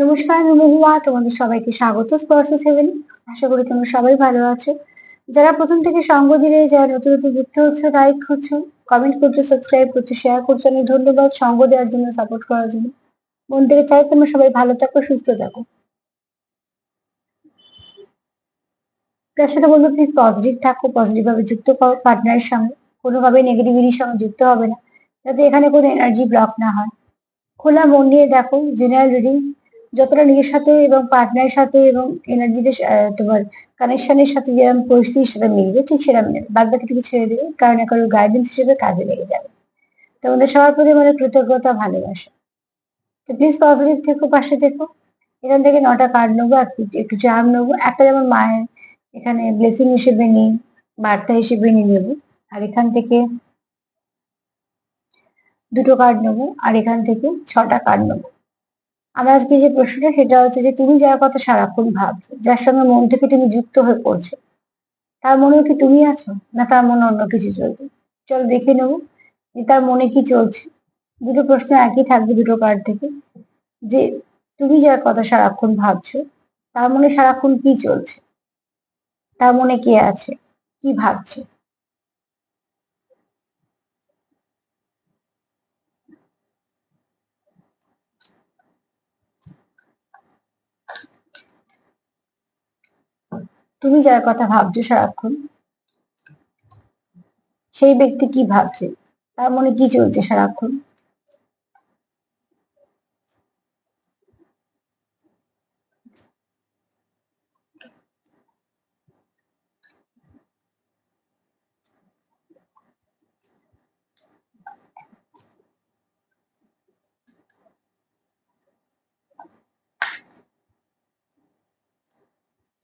নমস্কার মহুয়া। তোমাদের সবাইকে স্বাগত। স্পর্শ সেভেন আশা করি তোমরা সবাই ভালো আছো। যারা প্রথম থেকে সঙ্গ দিলে, যারা নতুন নতুন যুক্ত হচ্ছে লাইক করছ কমেন্ট করছ সাবস্ক্রাইব করছ শেয়ার করছ, অনেক ধন্যবাদ সঙ্গ দেওয়ার জন্য সাপোর্ট করার জন্য। মন থেকে চাই তোমরা সবাই ভালো থাকো, সুস্থ থাকো। তার সাথে বলব প্লিজ পজিটিভ থাকো পজিটিভ ভাবে যুক্ত করো পার্টনারের সঙ্গে। কোনোভাবে নেগেটিভিটির সঙ্গে যুক্ত হবে না। যাতে এখানে কোনো এনার্জি ব্লক না হয়। খোলা মন নিয়ে দেখো জেনারেল রিডিং যতটা নিজের সাথে এবং পার্টনারের সাথে এবং এনার্জিতে তোমার কানেকশনের সাথে যেরকম পরিস্থিতির সাথে মিলবে, ঠিক সেরকম বাদ বাকিটুকু ছেড়ে দেবে, কারণ কারোর গাইডেন্স হিসেবে কাজে লেগে যাবে। তোমাদের সবার প্রতি মানে কৃতজ্ঞতা, ভালোবাসা। তো প্লিজ পজিটিভ থেকো, পাশে থেকো। এখান থেকে নটা কার্ড নেব একটু চার্ম নেব। একটা যেমন মায়ের এখানে ব্লেসিং হিসেবে নিই, বার্তা হিসেবে নিয়ে নেব। আর এখান থেকে দুটো কার্ড নেব, আর এখান থেকে ছটা কার্ড নেব। আমার আজকে যে প্রশ্নটা, সেটা হচ্ছে যে তুমি যার কথা সারাক্ষণ ভাবছ, যার সঙ্গে মন থেকে তুমি যুক্ত হয়ে পড়ছো, তার মনেও কি তুমি আছো? না তার মনে অন্য কিছু চলছে? চলো দেখে নেব যে তার মনে কি চলছে। দুটো প্রশ্ন একই থাকবে দুটো কার্ড থেকে। যে তুমি যার কথা সারাক্ষণ ভাবছ, তার মনে সারাক্ষণ কি চলছে? তার মনে কে আছে? কি ভাবছে? তুমি যার কথা ভাবছ সারাক্ষণ সেই ব্যক্তি কি ভাবছে? তার মনে কি চলছে সারাক্ষণ?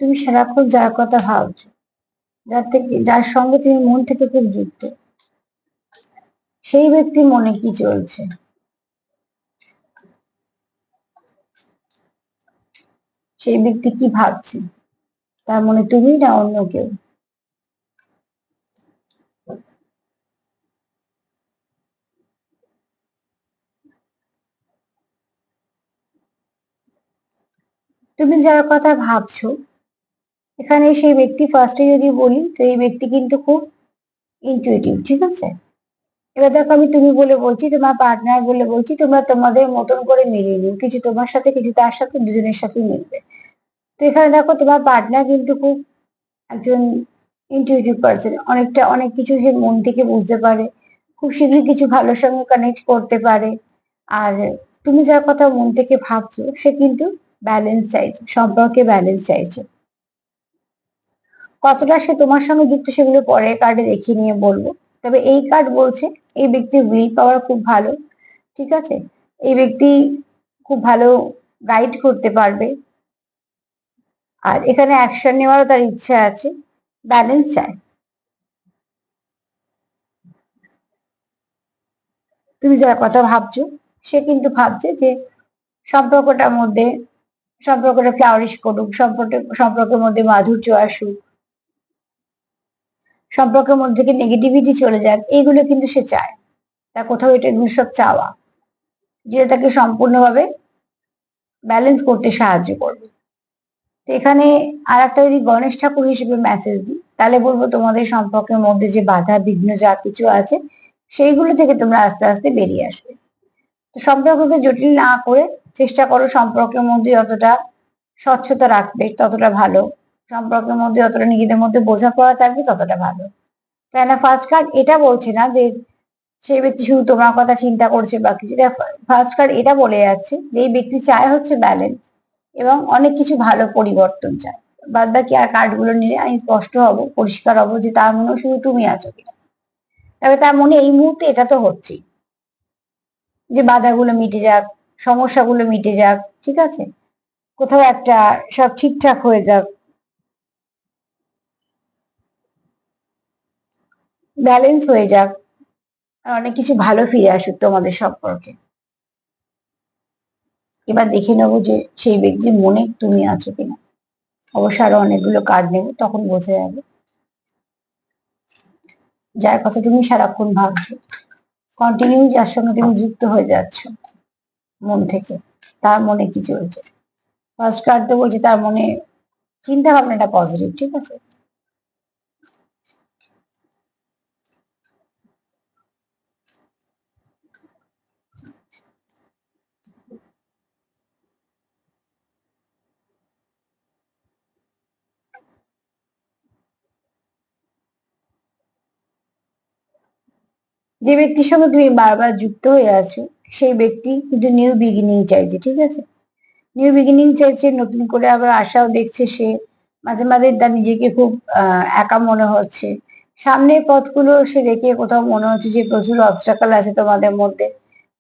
তুমি সারাক্ষণ যার কথা ভাবছ, যার থেকে, যার সঙ্গে তুমি মন থেকে খুব যুক্ত। সেই ব্যক্তি মনে কি চলছে? সেই ব্যক্তি কি ভাবছে? তার মনে তুমি না অন্য কেউ? তুমি যার কথা ভাবছ এখানে সেই ব্যক্তি ফার্স্টে যদি বলি, তো এই ব্যক্তি কিন্তু খুব ইনটুইটিভ ঠিক আছে? এবার দেখো আমি তুমি বলে বলছি, তোমার পার্টনার বলে বলছি, তোমরা তোমাদের মতন করে মিলিয়ে নিও। কিছু তোমার সাথে, কিছু তার সাথে, দুজনের সাথে মিলবে। তো এখানে দেখো তোমার পার্টনার কিন্তু খুব একজন ইনটিউটিভ পার্সন অনেকটা, অনেক কিছু সে মন থেকে বুঝতে পারে। খুব শীঘ্রই কিছু ভালোর সঙ্গে কানেক্ট করতে পারে। আর তুমি যার কথা মন থেকে ভাবছ, সে কিন্তু ব্যালেন্স চাইছে, সম্পর্কে ব্যালেন্স চাইছে। কতটা সে তোমার সঙ্গে যুক্ত সেগুলো পরে কার্ডে দেখে নিয়ে বলব। তবে এই কার্ড বলছে, এই ব্যক্তির উইল পাওয়ার খুব ভালো, ঠিক আছে? এই ব্যক্তি খুব ভালো গাইড করতে পারবে। আর এখানে অ্যাকশন নেওয়ারও তার ইচ্ছা আছে ব্যালেন্স চায় তুমি যার কথা ভাবছ, সে কিন্তু ভাবছে যে সম্পর্কটার মধ্যে, সম্পর্কটা ফ্লাওয়ারিশ করুক, সম্পর্ক, সম্পর্কের মধ্যে মাধুর্য আসুক সম্পর্কের মধ্যে থেকে নেগেটিভিটি চলে যাক এইগুলো কিন্তু সে চায়। তা কোথাও এটা এগুলো সব চাওয়া। যেটা তাকে সম্পূর্ণভাবে ব্যালেন্স করতে সাহায্য করবে। তো এখানে আর একটা যদি গণেশ ঠাকুর হিসেবে মেসেজ দিই, তাহলে বলব তোমাদের সম্পর্কের মধ্যে যে বাধা, বিঘ্ন যা কিছু আছে, সেইগুলো থেকে তোমরা আস্তে আস্তে বেরিয়ে আসবে। তো সম্পর্ককে জটিল না করে চেষ্টা করো সম্পর্কের মধ্যে যতটা স্বচ্ছতা রাখবে, ততটা ভালো সম্পর্কের মধ্যে, যতটা নিজেদের মধ্যে বোঝাপড়া থাকবে, ততটা ভালো। কেন ফার্স্ট কার্ড এটা বলছে না যে সেই ব্যক্তি শুধু তোমার কথা চিন্তা করছে বা কিছু। ফার্স্ট কার্ড এটা বলে যাচ্ছে যে, এই ব্যক্তি চায় হচ্ছে ব্যালেন্স এবং অনেক কিছু ভালো পরিবর্তন চায়। বাদ বাকি আর কার্ডগুলো নিলে আমি স্পষ্ট হব, পরিষ্কার হব যে, তার মনে শুধু তুমি আছো কিনা। তবে তার মনে এই মুহূর্তে এটা তো হচ্ছেই। যে বাধাগুলো মিটে যাক, সমস্যাগুলো মিটে যাক, ঠিক আছে? কোথাও একটা সব ঠিকঠাক হয়ে যাক ব্যালেন্স হয়ে যাক। অনেক কিছু ভালো ফিরে আসুক তোমাদের সম্পর্কে। এবার দেখে নেব যে সেই ব্যক্তির মনে তুমি আছো কিনা। অবশ্য আরও অনেকগুলো কার্ড নেব, তখন বোঝা যাবে। যার কথা তুমি সারাক্ষণ ভাবছ। কন্টিনিউ যার সঙ্গে তুমি যুক্ত হয়ে যাচ্ছ মন থেকে। তার মনে কি চলছে? ফার্স্ট কার্ড তো বলছে তার মনে চিন্তা ভাবনাটা পজিটিভ ঠিক আছে? যে ব্যক্তির সঙ্গে তুমি বারবার যুক্ত হয়ে আছো, সেই ব্যক্তি কিন্তু নিউ বিগিনিং চাইছে, ঠিক আছে? নিউ বিগিনিং চাইছে, নতুন করে আবার আশাও দেখছে সে। মাঝে মাঝে তার নিজেকে খুব একা মনে হচ্ছে। সামনের পথগুলো সে দেখে কোথাও মনে হচ্ছে যে প্রচুর অবস্ট্রাকল আছে তোমাদের মধ্যে,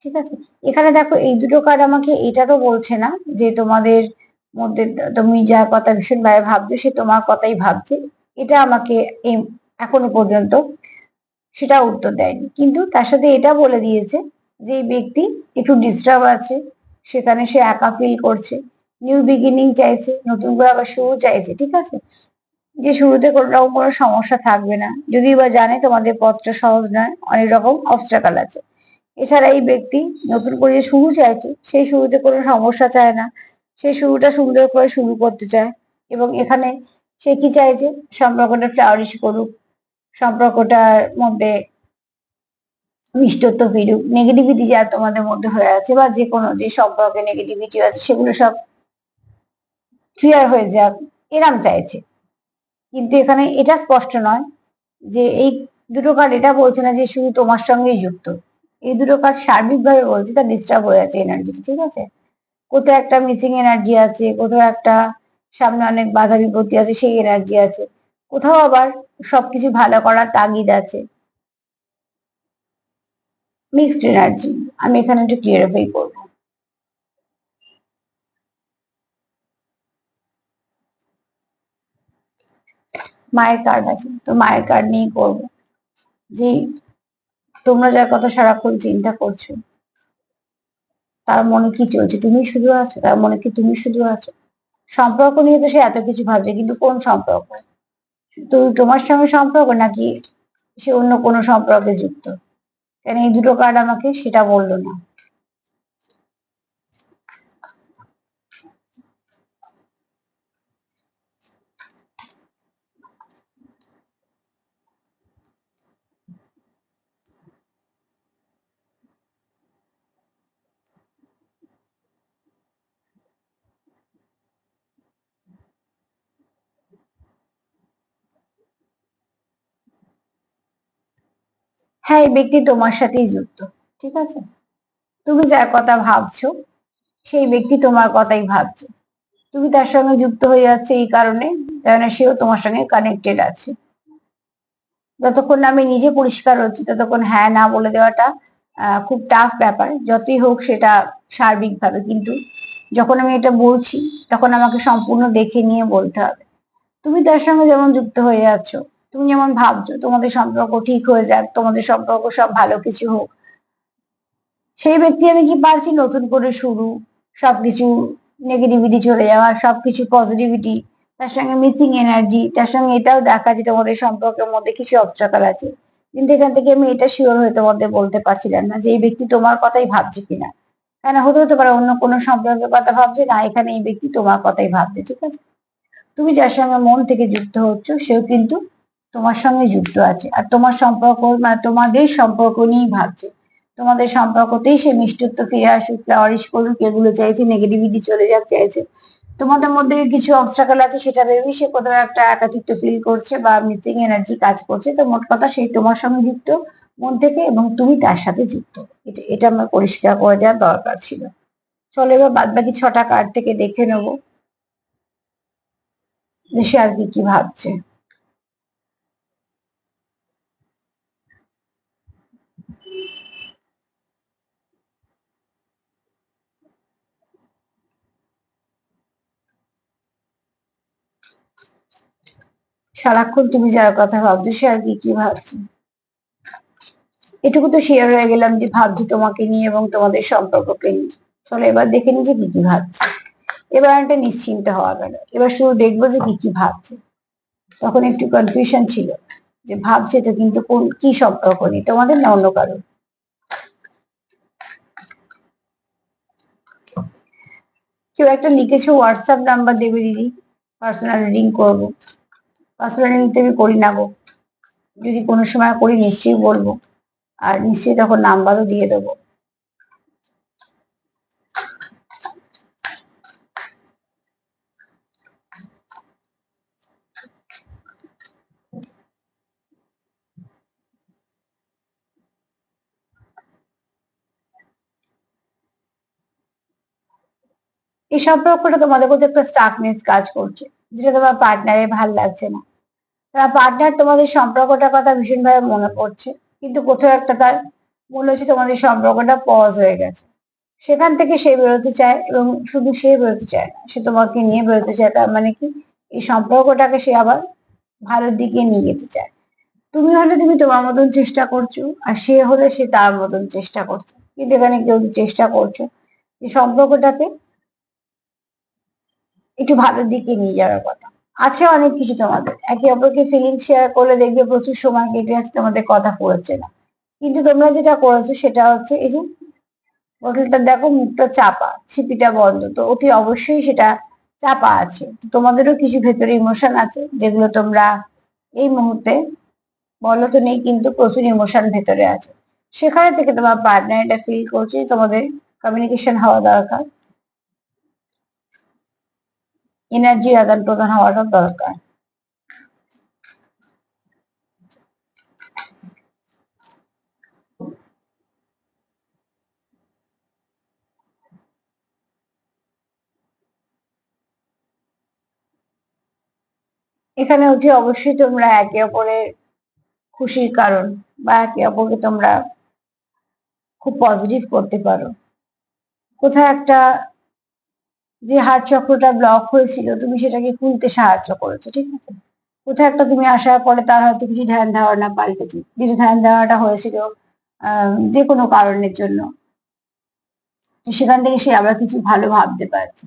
ঠিক আছে? এখানে দেখো, এই দুটো কার্ড আমাকে এটা তো বলছে না যে তোমাদের মধ্যে তুমি যা কথা ভীষণ ভাবে ভাবছ, সে তোমার কথাই ভাবছে। এটা আমাকে এখনও পর্যন্ত সেটা উত্তর দেয়নি। কিন্তু তার সাথে এটা বলে দিয়েছে যে এই ব্যক্তি একটু ডিস্টার্ব আছে, সেখানে সে একা ফিল করছে নিউ বিগিনিং চাইছে, নতুন করে আবার শুরু চাইছে, ঠিক আছে? যে শুরুতে কোনো রকম কোনো সমস্যা থাকবে না। যদি বা জানে তোমাদের পথটা সহজ নয়, অনেক রকম অবস্ট্রাকাল আছে। এছাড়া এই ব্যক্তি নতুন করে শুরু চাইছে, সেই শুরুতে কোনো সমস্যা চায় না। সেই শুরুটা সুন্দর করে শুরু করতে চায় এবং এখানে সে কি চাইছে? সম্পর্কটা ফ্লাওয়ারিশ করুক। সম্পর্কটার মধ্যে মিষ্টত্ব ফিরুক নেগেটিভিটি যা তোমাদের মধ্যে হয়ে আছে বা যে কোনো যে সম্পর্কে নেগেটিভিটি আছে, সেগুলো সব ক্লিয়ার হয়ে যাক, এরাম চাইছে। কিন্তু এখানে এটা স্পষ্ট নয় যে এই দুটো কার্ড এটা বলছে না যে শুধু তোমার সঙ্গেই যুক্ত। এই দুটো কার্ড সার্বিকভাবে বলছে, তা ডিস্টার্ব হয়ে আছে এনার্জিটা ঠিক আছে? কোথাও একটা মিসিং এনার্জি আছে, কোথাও একটা সামনে অনেক বাধা বিপত্তি আছে, সেই এনার্জি আছে। কোথাও আবার সবকিছু ভালো করার তাগিদ আছে। মিক্সড এনার্জি আমি এখানে একটু ক্লিয়ারিফাই করব মায়ের কার্ড আছে, তো মায়ের কার্ড নিয়ে করব যে তোমরা যার কথা সারাক্ষণ চিন্তা করছ, তার মনে কি চলছে? তুমি শুধু আছো? তার মনে কি তুমি শুধু আছো? সম্পর্ক নিয়ে তো সে এত কিছু ভাবছে, কিন্তু কোন সম্পর্ক? তো তোমার সঙ্গে সম্পর্ক নাকি সে অন্য কোনো সম্পর্কে যুক্ত? কেন এই দুটো কার্ড আমাকে সেটা বলল না? হ্যাঁ এই ব্যক্তি তোমার সাথেই যুক্ত, ঠিক আছে? তুমি যার কথা ভাবছ, সেই ব্যক্তি তোমার কথাই ভাবছে। তুমি তার সঙ্গে যুক্ত হয়ে যাচ্ছে এই কারণে, কারণ সেও তোমার সঙ্গে কানেক্টেড আছে। যতক্ষণ আমি নিজে পরিষ্কার হচ্ছি, ততক্ষণ হ্যাঁ না বলে দেওয়াটা খুব টাফ ব্যাপার। যতই হোক সেটা সার্বিকভাবে, কিন্তু যখন আমি এটা বলছি, তখন আমাকে সম্পূর্ণ দেখে নিয়ে বলতে হবে। তুমি তার সঙ্গে যেমন যুক্ত হয়ে যাচ্ছ তুমি যেমন ভাবছ, তোমাদের সম্পর্ক ঠিক হয়ে যাক, তোমাদের সম্পর্ক সব ভালো কিছু হোক। সেই ব্যক্তি আমি কি পারছি নতুন করে শুরু, সবকিছু নেগেটিভিটি চলে যাওয়া, সবকিছু পজিটিভিটি তার সঙ্গে মিসিং এনার্জি তার সঙ্গে এটাও দেখা যে তোমাদের সম্পর্কের মধ্যে কিছু অবস্ট্রাকাল আছে। কিন্তু এখান থেকে আমি এটা শিওর হয়ে তোমাদের বলতে পারছিলাম না যে এই ব্যক্তি তোমার কথাই ভাবছে কিনা। কেন? হতে হতে পারে অন্য কোনো সম্পর্কের কথা ভাবছে, না, এখানে এই ব্যক্তি তোমার কথাই ভাবছে, ঠিক আছে? তুমি যার সঙ্গে মন থেকে যুক্ত হচ্ছ, সেও কিন্তু তোমার সঙ্গে যুক্ত আছে। আর তোমার সম্পর্ক মানে তোমাদের সম্পর্ক নিয়েই ভাবছে। তোমাদের সম্পর্কতেই সে মিষ্টত্ব ফিরে আসুক ফ্লাওয়ারিশ করুক, এগুলো চাইছে নেগেটিভিটি চলে যাক চাইছে। তোমাদের মধ্যে কিছু অবস্ট্রাকল আছে, সেটা ভেবেই সে কোথাও একটা একাকিত্ব ফিল করছে বা মিসিং এনার্জি কাজ করছে। তো মোট কথা সেই তোমার সঙ্গে যুক্ত, মন থেকে এবং তুমি তার সাথে যুক্ত। এটা এটা আমার পরিষ্কার করে দেওয়ার দরকার ছিল। চলো এবার বাদ বাকি ছটা কার্ড থেকে দেখে নেব। সে আর কি কি ভাবছে। সারাক্ষণ তুমি যার কথা ভাবছ, সে আর কি কি ভাবছে? এটুকু তো শেয়ার হয়ে গেলাম যে ভাবছি তোমাকে নিয়ে এবং তোমাদের সম্পর্ককে নিয়ে। চলো এবার দেখে নি যে কি কি ভাবছে। এবার একটা নিশ্চিন্ত হওয়া গেল। এবার শুধু দেখব যে কি কি ভাবছে। তখন একটু কনফিউশন ছিল। যে ভাবছে তো কিন্তু কোন, কি সম্পর্ক নেই তোমাদের না অন্য কারও? কেউ একটা লিখেছে হোয়াটসঅ্যাপ নাম্বার দেবে দিদি। পার্সোনাল রিডিং করব। পার্সোনাল রিডিং তো আমি করি না গো। যদি কোনো সময় করি, নিশ্চয়ই বলব। আর নিশ্চয়ই তখন নাম্বারও দিয়ে দেবো। এই সম্পর্কটা তোমাদের মধ্যে একটা স্টাকনেস কাজ করছে, যেটা তোমার পার্টনারে ভালো লাগছে না। তার পার্টনার তোমাদের সম্পর্কটার কথা ভীষণভাবে মনে পড়ছে, কিন্তু কোথাও একটা তার মনে হচ্ছে তোমাদের সম্পর্কটা পজ হয়ে গেছে। সেখান থেকে সে বেরোতে চায় এবং শুধু সে বেরোতে চায় না, সে তোমাকে নিয়ে বেরোতে চায়, তার মানে কি এই সম্পর্কটাকে সে আবার ভালোর দিকে নিয়ে যেতে চায়। তুমি হলে তুমি তোমার মতন চেষ্টা করছ, আর সে হলে সে তার মতন চেষ্টা করছে। কিন্তু এখানে কেউ চেষ্টা করছ এই সম্পর্কটাকে একটু ভালো দিকে নিয়ে যাওয়ার কথা। আছে অনেক কিছু তোমাদের। একে অপরকে ফিলিং শেয়ার করলে দেখবে প্রচুর সময় কেটে যাচ্ছে, তোমাদের কথা পড়ছে না। কিন্তু তোমরা যেটা করেছ সেটা হচ্ছে এই যে বোতলটা দেখো, মুখটা চাপা, ছিপিটা বন্ধ। তো অতি অবশ্যই সেটা চাপা আছে। তো তোমাদেরও কিছু ভেতরে ইমোশন আছে, যেগুলো তোমরা এই মুহূর্তে বলো তো নেই, কিন্তু প্রচুর ইমোশন ভেতরে আছে। সেখানে থেকে তোমার পার্টনার এটা ফিল করছে তোমাদের কমিউনিকেশন হওয়া দরকার। এনার্জির আদান প্রদান হওয়াটা দরকার। এখানে অতি অবশ্যই তোমরা একে অপরের খুশির কারণ বা একে অপরকে তোমরা খুব পজিটিভ করতে পারো। কোথাও একটা যে হার্ট চক্রটা ব্লক হয়েছিল, তুমি সেটাকে খুলতে সাহায্য করেছ, ঠিক আছে? কোথাও একটা তুমি আসার পরে তার হয়তো কিছু ধ্যান ধারণা পাল্টেছে। যেটা ধ্যান ধারণাটা হয়েছিল যে কোনো কারণের জন্য। সেখান থেকে সে আবার কিছু ভালো ভাবতে পারছে।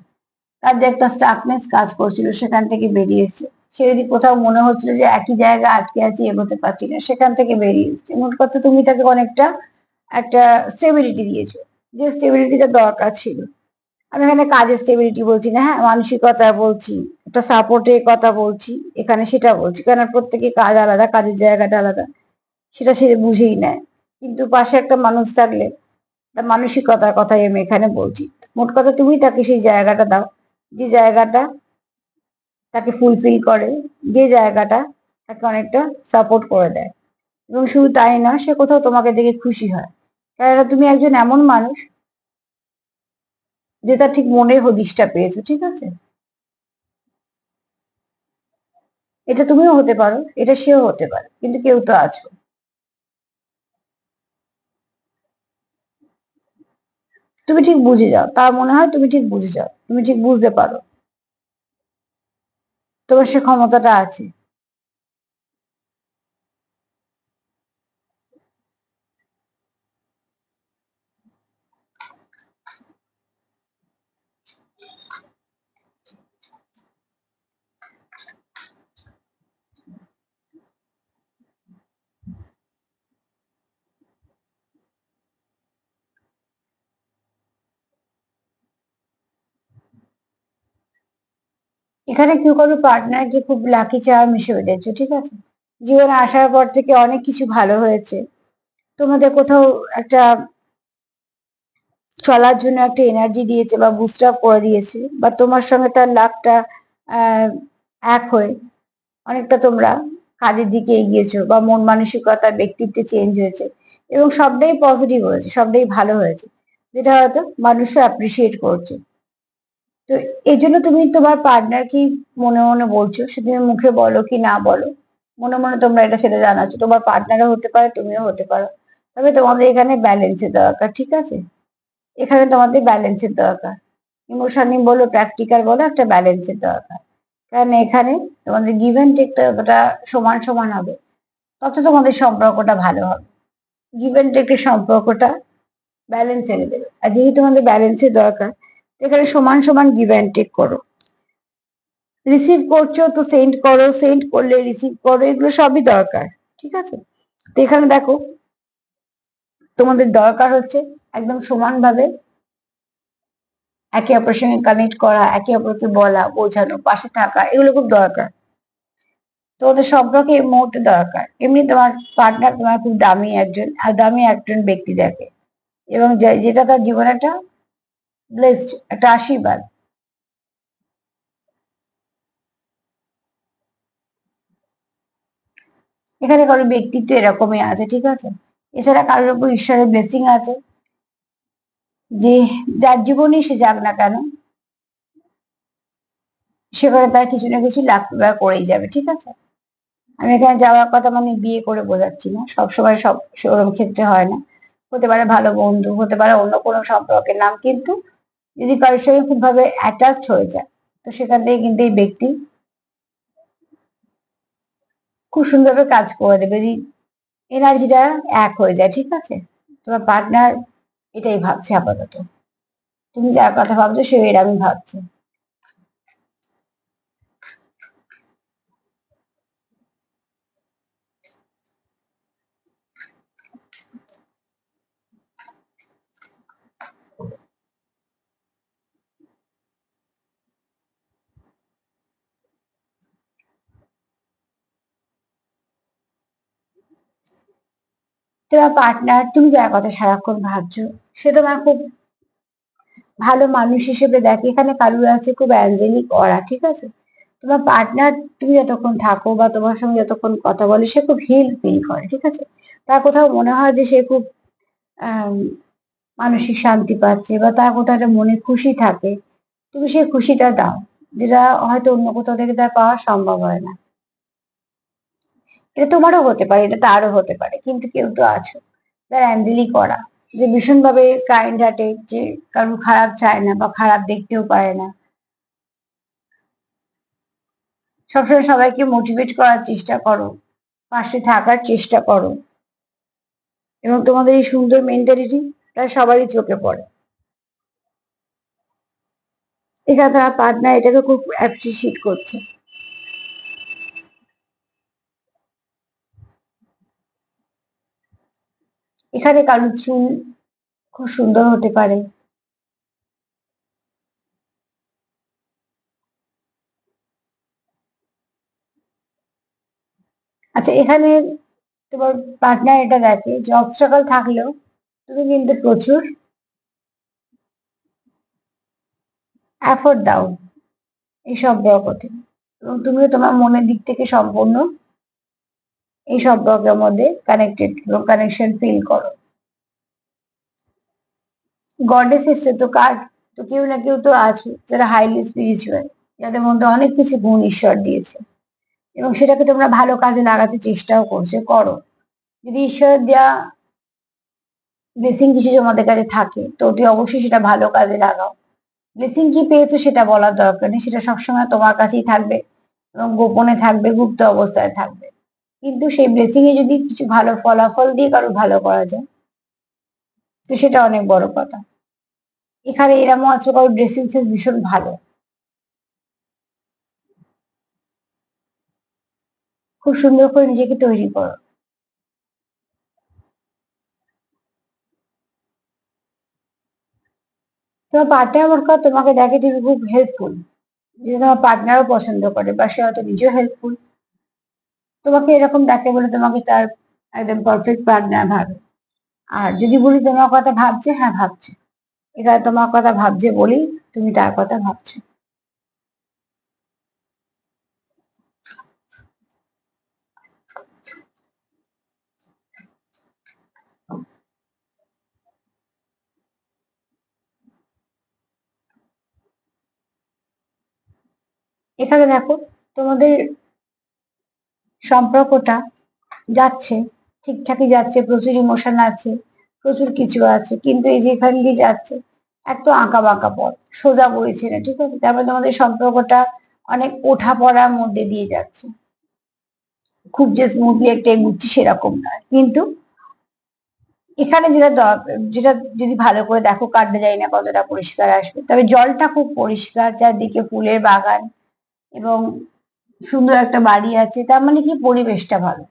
তার যে একটা স্টাকনেস কাজ করছিল, সেখান থেকে বেরিয়ে এসছে সে যদি কোথাও মনে হচ্ছিল যে একই জায়গায় আটকে আছি, এগোতে পারছি না, সেখান থেকে বেরিয়ে এসছে। মোট কথা তুমি তাকে অনেকটা একটা স্টেবিলিটি দিয়েছ। যে স্টেবিলিটিটা দরকার ছিল। আমি এখানে কাজের স্টেবিলিটি বলছি না হ্যাঁ? মানসিকতা বলছি, একটা সাপোর্টের কথা বলছি, এখানে সেটা বলছি। কারণ প্রত্যেকে কাজ আলাদা, কাজের জায়গাটা আলাদা, সেটা সে বুঝেই নেয়। কিন্তু পাশে একটা মানুষ থাকলে, তার মানসিকতার কথাই আমি এখানে বলছি। মোট কথা তুমি তাকে সেই জায়গাটা দাও, যে জায়গাটা তাকে ফুলফিল করে, যে জায়গাটা তাকে অনেকটা সাপোর্ট করে দেয়। এবং শুধু তাই না সে কোথাও তোমাকে দেখে খুশি হয়। কেননা তুমি একজন এমন মানুষ যে তার ঠিক মনের হদিশটা পেয়েছ, ঠিক আছে? এটা তুমিও হতে পারো, এটা সেও হতে পারে, কিন্তু কেউ তো আছো। তুমি ঠিক বুঝে যাও তার মনে হয় তুমি ঠিক বুঝে যাও, তুমি ঠিক বুঝতে পারো। তোমার সে ক্ষমতাটা আছে। এখানে কেউ কারও পার্টনারকে খুব লাকি চাওয়া মিশে দেখছ, ঠিক আছে? জীবনে আসার পর থেকে অনেক কিছু ভালো হয়েছে। তোমাদের কোথাও একটা চলার জন্য একটা এনার্জি দিয়েছে বা বুস্ট আপ করে দিয়েছে, বা তোমার সঙ্গে তার লাভটা এক হয়ে অনেকটা তোমরা কাজের দিকে এগিয়েছো বা মন মানসিকতা, ব্যক্তিত্বে চেঞ্জ হয়েছে এবং সবটাই পজিটিভ হয়েছে, সবটাই ভালো হয়েছে। যেটা হয়তো মানুষও অ্যাপ্রিসিয়েট করছে। তো এই জন্য তুমি তোমার পার্টনার কি মনে মনে বলছো? সে তুমি মুখে বলো কি না বলো? মনে মনে তোমরা এটা সেটা জানাচ্ছ। তোমার পার্টনারও হতে পারে, তুমিও হতে পারো। তবে তোমাদের এখানে ব্যালেন্সের দরকার, ঠিক আছে? এখানে তোমাদের ব্যালেন্সের দরকার। ইমোশনালি বলো প্র্যাকটিক্যাল বলো, একটা ব্যালেন্সের দরকার। কারণ এখানে তোমাদের গিভ অ্যান্ড টেকটা যতটা সমান সমান হবে, তত তোমাদের সম্পর্কটা ভালো হবে। গিভ অ্যান্ড টেকের সম্পর্কটা ব্যালেন্স দেবে আর যেহেতু তোমাদের ব্যালেন্সের দরকার এখানে সমান সমান গিভ অ্যান্ড টেক করো। রিসিভ করছ তো সেন্ড করো সেন্ড করলে রিসিভ করো, এগুলো সবই দরকার, ঠিক আছে? তো এখানে দেখো, তোমাদের দরকার হচ্ছে একদম সমানভাবে একে অপরের সঙ্গে কানেক্ট করা, একে অপরকে বলা, বোঝানো, পাশে থাকা, এগুলো খুব দরকার। তোমাদের সম্পর্কে এই মুহূর্তে দরকার। এমনি তোমার পার্টনার তোমার খুব দামি একজন দামি একজন ব্যক্তি দেখে। এবং যেটা তার জীবনে একটা ব্লেসড একটা আশীর্বাদ। এখানে কারোর ব্যক্তিত্ব এরকমই আছে, ঠিক আছে? এছাড়া কারোর উপর ঈশ্বরের ব্লেসিং আছে। যে যার জীবনে সে যাক না কেন সেখানে তার কিছু না কিছু ব্যয় করেই যাবে, ঠিক আছে? আমি এখানে যাওয়ার কথা মানে বিয়ে করে বোঝাচ্ছি না, সবসময় সব ওরকম ক্ষেত্রে হয় না। হতে পারে ভালো বন্ধু, হতে পারে অন্য কোনো সম্পর্কের নাম, কিন্তু যদি কারোর সঙ্গে খুব ভাবে অ্যাটাচড হয়ে যায়, তো সেখান থেকে কিন্তু এই ব্যক্তি খুব সুন্দরভাবে কাজ করে দেবে। যদি এনার্জিটা এক হয়ে যায়, ঠিক আছে? তোমার পার্টনার এটাই ভাবছে আপাতত। তুমি যার কথা ভাবছ সে এরমই ভাবছে। তোমার পার্টনার তুমি যার কথা সারাক্ষণ ভাবছ, সে তোমার খুব ভালো মানুষ হিসেবে দেখে। এখানে কালুর আছে খুব অ্যাঞ্জেলিক অরা ঠিক আছে? তোমার পার্টনার তুমি যতক্ষণ থাকো বা তোমার সঙ্গে যতক্ষণ কথা বলে, সে খুব হিল ফিল করে, ঠিক আছে? তার কোথাও মনে হয় যে সে খুব মানসিক শান্তি পাচ্ছে বা তার কোথাও একটা মনে খুশি থাকে, তুমি সেই খুশিটা দাও, যেটা হয়তো অন্য কোথাও থেকে তার পাওয়া সম্ভব হয় না। এটা তোমারও হতে পারে, এটা তারও হতে পারে, কিন্তু কেউ তো আছো। যারা অ্যাঞ্জেলি করা, যে ভীষণভাবে কাইন্ড হার্টেড যে কারণ খারাপ চায় না বা খারাপ দেখতেও পারে না। সবসময় সবাইকে মোটিভেট করার চেষ্টা করো, পাশে থাকার চেষ্টা করো। এবং তোমাদের এই সুন্দর মেন্টালিটি প্রায় সবারই চোখে পড়ে। এখানে তারা পার্টনার এটাকে খুব অ্যাপ্রিসিয়েট করছে। এখানে কারোর চুল খুব সুন্দর হতে পারে। আচ্ছা এখানে তোমার পার্টনার এটা দেখে যে অবস্ট্রাগল থাকলেও তুমি কিন্তু প্রচুর এফোর্ট দাও এই সম্পর্কতে এবং তুমিও তোমার মনের দিক থেকে সম্পূর্ণ এই সম্পর্কের মধ্যে কানেক্টেড এবং কানেকশন ফিল করো। গডেস এসছে তো কার তো কেউ না কেউ তো আছে যারা হাইলি স্পিরিচুয়াল যাদের মধ্যে অনেক কিছু গুণ ঈশ্বর দিয়েছে। এবং সেটাকে তোমরা ভালো কাজে লাগাতে চেষ্টাও করছ, করো। যদি ঈশ্বর দেওয়া ব্লেসিং কিছু তোমাদের কাছে থাকে, তো অতি অবশ্যই সেটা ভালো কাজে লাগাও। ব্লেসিং কি পেয়েছ সেটা বলার দরকার নেই, সেটা সবসময় তোমার কাছেই থাকবে এবং গোপনে থাকবে, গুপ্ত অবস্থায় থাকবে। কিন্তু সেই ব্লেসিং এ যদি কিছু ভালো ফলাফল দিয়ে কারও ভালো করা যায়, তো সেটা অনেক বড় কথা। এখানে এরমও আছে কারও ড্রেসিং সেন্স ভীষণ ভালো। খুব সুন্দর করে নিজেকে তৈরি করো। তোমার পার্টনার করো তোমাকে দেখে তুমি খুব হেল্পফুল যদি তোমার পার্টনারও পছন্দ করে বা সে হয়তো নিজেও হেল্পফুল তোমাকে এরকম দেখে বলে তোমাকে তার একদম পারফেক্ট পার্টনার ভাবে। আর যদি বলি তোমার কথা ভাবছে হ্যাঁ ভাবছে। এখানে তোমার কথা ভাবছে বলি তুমি তার কথা ভাবছ। এখানে দেখো, তোমাদের সম্পর্কটা যাচ্ছে, ঠিকঠাকই যাচ্ছে, প্রচুর ইমোশন আছে, প্রচুর কিছু আছে, কিন্তু এই যেখান দিয়ে যাচ্ছে এত আঁকা বাঁকা পথ, সোজা বইছে না, ঠিক আছে? তারপরে তোমাদের সম্পর্কটা অনেক ওঠা পড়ার মধ্যে দিয়ে যাচ্ছে। খুব যে স্মুথলি একটা এগুচ্ছি সেরকম নয় কিন্তু এখানে যেটা দরকার, যেটা যদি ভালো করে দেখো কাটতে যাই না কতটা পরিষ্কার আসবে, তবে জলটা খুব পরিষ্কার, চারদিকে ফুলের বাগান এবং সুন্দর একটা বাড়ি আছে, তার মানে কি পরিবেশটা ভালো।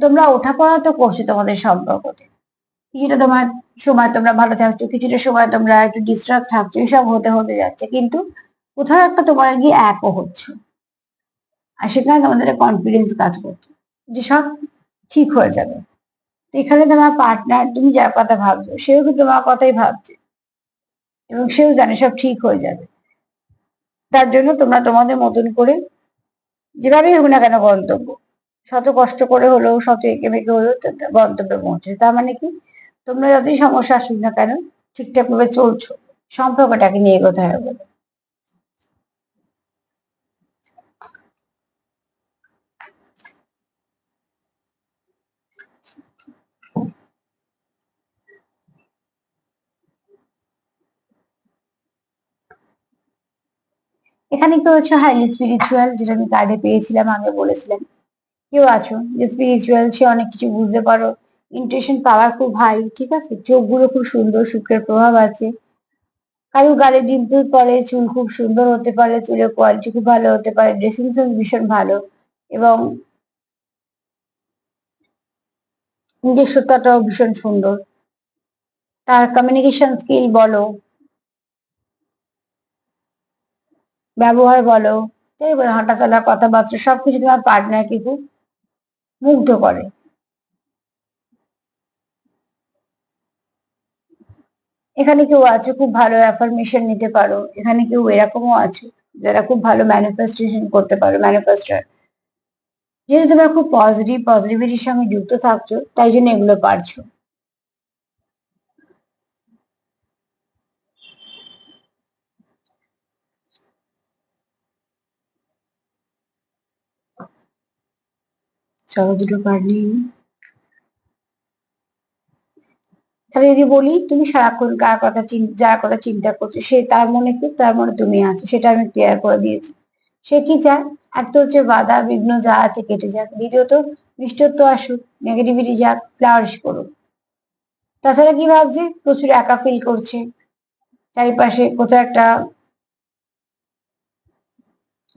তোমরা ওঠা পড়া তো করছ তোমাদের সম্পর্কতে। কিছুটা তোমার সময় তোমরা ভালো থাকছো, কিছুটা সময় তোমরা একটু ডিস্টার্ব থাকছো, এসব হতে হতে যাচ্ছে। কিন্তু কোথাও একটা তোমার গিয়ে একও হচ্ছে। আর সেখানে তোমাদের কনফিডেন্স কাজ করছে। যে সব ঠিক হয়ে যাবে। এখানে তোমার পার্টনার তুমি যার কথা ভাবছ, সেও কিন্তু তোমার কথাই ভাবছে। এবং সেও জানে সব ঠিক হয়ে যাবে। তার জন্য তোমরা তোমাদের মতন করে যেভাবেই হোক না কেন গন্তব্য। শত কষ্ট করে হলেও, শত এঁকে মেঁকে হলেও গন্তব্যে পৌঁছে। তার মানে কি? তোমরা যতই সমস্যা আসুক না কেন ঠিকঠাক ভাবে চলছো। সম্পর্কটাকে নিয়ে কোথায় হবে? এখানে কেউ হচ্ছে হাইলি স্পিরিচুয়াল যেটা আমি কার্ডে পেয়েছিলাম আগে বলেছিলাম। কেউ আছো? যে স্পিরিচুয়াল সে অনেক কিছু বুঝতে পারো। ইন্টারেশন পাওয়ার খুব হাই ঠিক আছে? চোখগুলো খুব সুন্দর, শুক্রের প্রভাব আছে। কারও গালে ডিম্পল পরে চুল খুব সুন্দর হতে পারে, চুলের কোয়ালিটি খুব ভালো হতে পারে ড্রেসিং সেন্স ভীষণ ভালো এবং নিজস্বতাটাও ভীষণ সুন্দর। তার কমিউনিকেশন স্কিল বলো ব্যবহার বলো। যাই বলো হাঁটা চলা কথাবার্তা, সবকিছু তোমার পার্টনারকে খুব মুগ্ধ করে। এখানে কেউ আছে, খুব ভালো অ্যাফার্মেশন নিতে পারো। এখানে কেউ এরকমও আছে, যারা খুব ভালো ম্যানিফেস্টেশন করতে পারো ম্যানিফেস্টার যেহেতু তোমরা খুব পজিটিভ পজিটিভিটির সঙ্গে যুক্ত থাকছো, তাই জন্য এগুলো পারছ। চলো দুটো কার্ড। তাহলে যদি বলি, তুমি সারাক্ষণ কার কথা যার কথা চিন্তা করছ, সে তার মনে কি তার মনে তুমি আছো, সেটা আমি ক্লিয়ার করে দিয়েছি। সে কি চায়? এক তো হচ্ছে বাধা, বিঘ্ন যা আছে কেটে যাক। দ্বিতীয়ত, মিষ্টত্ব আসুক নেগেটিভিটি যাক ফ্লাওয়ারিশ করুক। তাছাড়া কি ভাবছে? প্রচুর একা ফিল করছে। চারিপাশে কোথাও একটা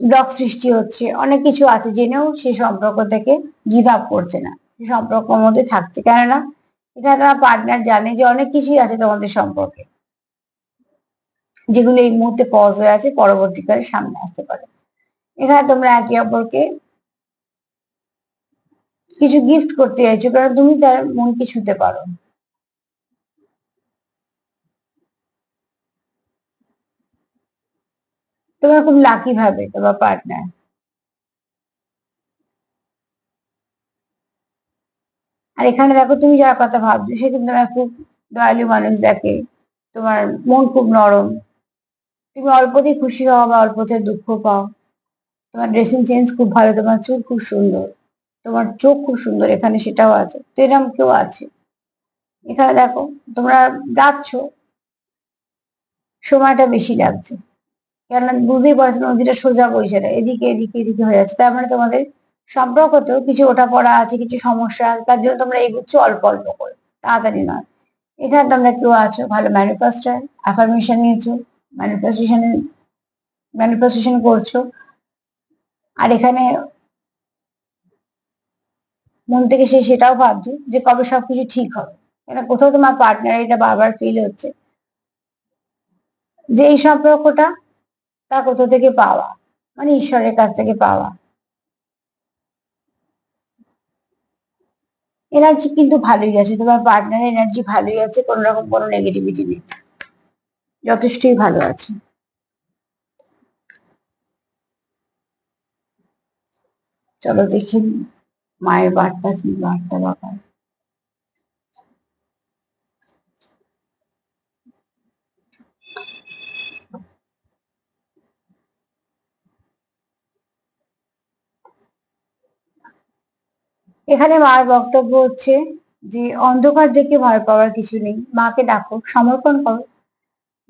ব্লক সৃষ্টি হচ্ছে। অনেক কিছু আছে জেনেও সে সম্পর্ক থেকে গিভ আপ করছে না। সে সম্পর্কের মধ্যে থাকছে কেননা এখানে তোমার পার্টনার জানে যে অনেক কিছুই আছে তোমাদের সম্পর্কে। যেগুলো এই মুহূর্তে পজ হয়ে আছে, পরবর্তীকালে সামনে আসতে পারে। এখানে তোমরা একে অপরকে কিছু গিফট করতে চাইছো, কারণ তুমি তার মনকে ছুতে পারো। তোমরা খুব লাকি ভাবে, তোমার পার্টনার আর এখানে দেখো তুমি যার কথা ভাবছ, সে কিন্তু তোমার খুব দয়ালু মানুষ দেখে। তোমার মন খুব নরম। তুমি অল্পতেই খুশি হও বা অল্পতে দুঃখ পাও। তোমার ড্রেসিং চেঞ্জ খুব ভালো, তোমার চুল খুব সুন্দর। তোমার চোখ খুব সুন্দর, এখানে সেটাও আছে। তো এরকম কেউ আছে? এখানে দেখো, তোমরা যাচ্ছ, সময়টা বেশি লাগছে। কেননা বুঝতেই পারছ নদীটা সোজা বইছে না এদিকে এদিকে এদিকে হয়ে যাচ্ছে। তার মানে তোমাদের সম্পর্কতেও কিছু ওঠা পড়া আছে, কিছু সমস্যা তার জন্য তোমরা এগুচ্ছ অল্প অল্প করে, তাড়াতাড়ি নয়। এখানে তোমরা কেউ আছো? ভালো ম্যানিফেস্টার অ্যাফার্মেশন নিয়েছো ম্যানিফেস্টেশন ম্যানিফেস্টেশন করছ। আর এখানে মন থেকে সে সেটাও ভাবছে যে কবে সবকিছু ঠিক হবে। কেন কোথাও তোমার পার্টনার এটা বারবার ফিল হচ্ছে। যে এই সম্পর্কটা তা কোথাও থেকে পাওয়া? মানে ঈশ্বরের কাছ থেকে পাওয়া। এনার্জি কিন্তু ভালোই আছে, তোমার পার্টনার এনার্জি ভালোই আছে, কোন রকম কোনো নেগেটিভিটি নেই। যথেষ্টই ভালো আছে। চলো দেখি, মায়ের বার্তা কি বার্তা বাবা। এখানে মার বক্তব্য হচ্ছে যে, অন্ধকার দেখে ভয় পাওয়ার কিছু নেই। মাকে ডাকো, সমর্পণ করো।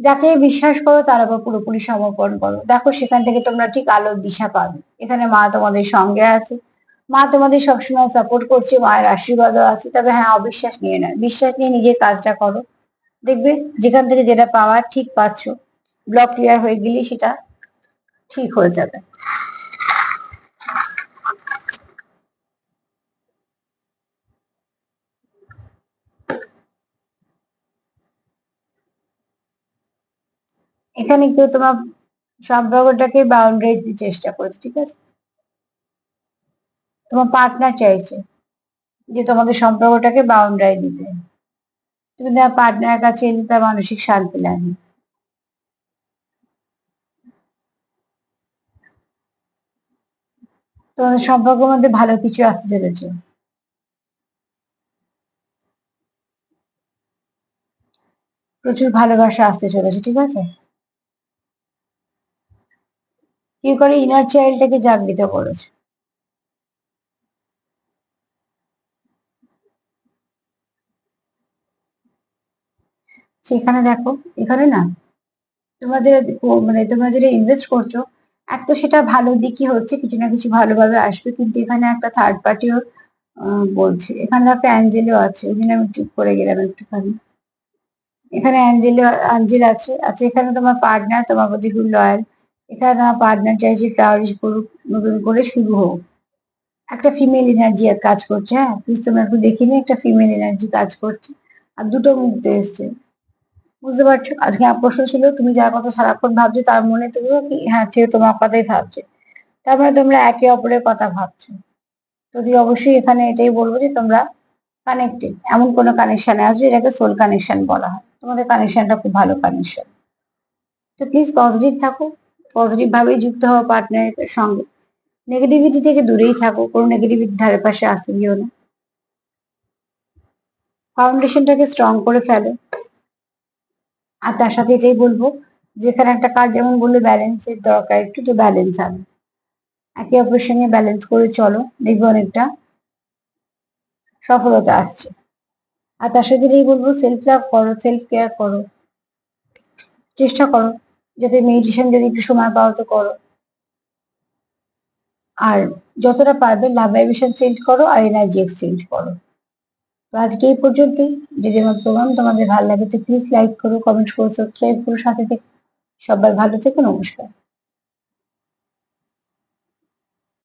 যাকে বিশ্বাস করো, তার আবার পুরোপুরি সমর্পণ করো। দেখো, সেখান থেকে তোমরা ঠিক আলোর দিশা পাবে। এখানে মা তোমাদের সঙ্গে আছে। মা তোমাদের সবসময় সাপোর্ট করছে, মায়ের আশীর্বাদও আছে। তবে হ্যাঁ অবিশ্বাস নিয়ে নয় বিশ্বাস নিয়ে নিজের কাজটা করো। দেখবে, যেখান থেকে যেটা পাওয়ার ঠিক পাচ্ছ। ব্লক ক্লিয়ার হয়ে গেলে সেটা ঠিক হয়ে যাবে। এখানে কেউ তোমার সম্পর্কটাকে বাউন্ডারি দিতে চেষ্টা করছে ঠিক আছে? তোমার পার্টনার চাইছে যে তোমাদের সম্পর্কটাকে বাউন্ডারি দিতে। তুমি তোমার পার্টনারের কাছে এলে তার মানসিক শান্তি লাগে। তোমাদের সম্পর্কের মধ্যে ভালো কিছু আসতে চলেছে। প্রচুর ভালোবাসা আসতে চলেছে, ঠিক আছে? কি করে ইনার চাইল্ডটাকে জাগৃত করেছে? সেখানে দেখো, এখানে না, তোমরা যেটা মানে তোমরা যেটা ইনভেস্ট করছ, এক তো সেটা ভালো দিকই হচ্ছে, কিছু না কিছু ভালোভাবে আসবে, কিন্তু এখানে একটা থার্ড পার্টিও বলছে, এখানে একটা অ্যাঞ্জেলও আছে ওই জন্য আমি চুপ করে গেলাম একটুখানি। এখানে অ্যাঞ্জেল অ্যাঞ্জেল আছে আচ্ছা এখানে তোমার পার্টনার তোমার প্রতি খুব লয়াল এখানে তোমার পার্টনার চাইছে ফ্লাওয়ারিশ করুক, নতুন করে শুরু হোক। একটা ফিমেল এনার্জি আর কাজ করছে হ্যাঁ? প্লিজ তোমরা একটু দেখে নিও, একটা ফিমেল এনার্জি কাজ করছে। আর দুটো মুক্ত এসছে। বুঝতে পারছ? আজকে আমার প্রশ্ন ছিল, তুমি যার কথা সারাক্ষণ ভাবছ, তার মনে তুমি হ্যাঁ সে তোমার কথাই ভাবছে। তার মানে তোমরা একে অপরের কথা ভাবছ। যদি অবশ্যই এখানে এটাই বলব যে তোমরা কানেক্টেড এমন কোনো কানেকশনে আসবে এটাকে সোল কানেকশন বলা হয়। তোমাদের কানেকশনটা খুব ভালো কানেকশন তো প্লিজ পজিটিভ থাকো। পজিটিভ ভাবেই যুক্ত হওয়া পার্টনারের সঙ্গে। নেগেটিভিটি থেকে দূরেই থাকো, কোনো নেগেটিভিটি ধারে পাশে আসতে দিও না। ফাউন্ডেশনটাকে স্ট্রং করে ফেলো। আর তার সাথে এটাই বলব, যেখানে একটা কাজ যেমন বলল ব্যালেন্সের দরকার, একটু তো ব্যালেন্স আনো একে অপরের সঙ্গে ব্যালেন্স করে চলো, দেখবে অনেকটা সফলতা আসছে। আর তার সাথে এটাই বলব সেলফ লাভ করো সেলফ কেয়ার করো। চেষ্টা করো। যাতে মেডিটেশন যদি একটু সময় পাও তো করো। আর যতটা পারবে লাভ ভাইব্রেশন সেন্ড করো আর এনার্জি এক্সচেঞ্জ করো। তো আজকে এই পর্যন্তই। যদি আমার প্রোগ্রাম তোমাদের ভালো লাগে তো প্লিজ লাইক করো কমেন্ট করো সাবস্ক্রাইব করো, সাথে থেকে। সবাই ভালো থেকো, নমস্কার।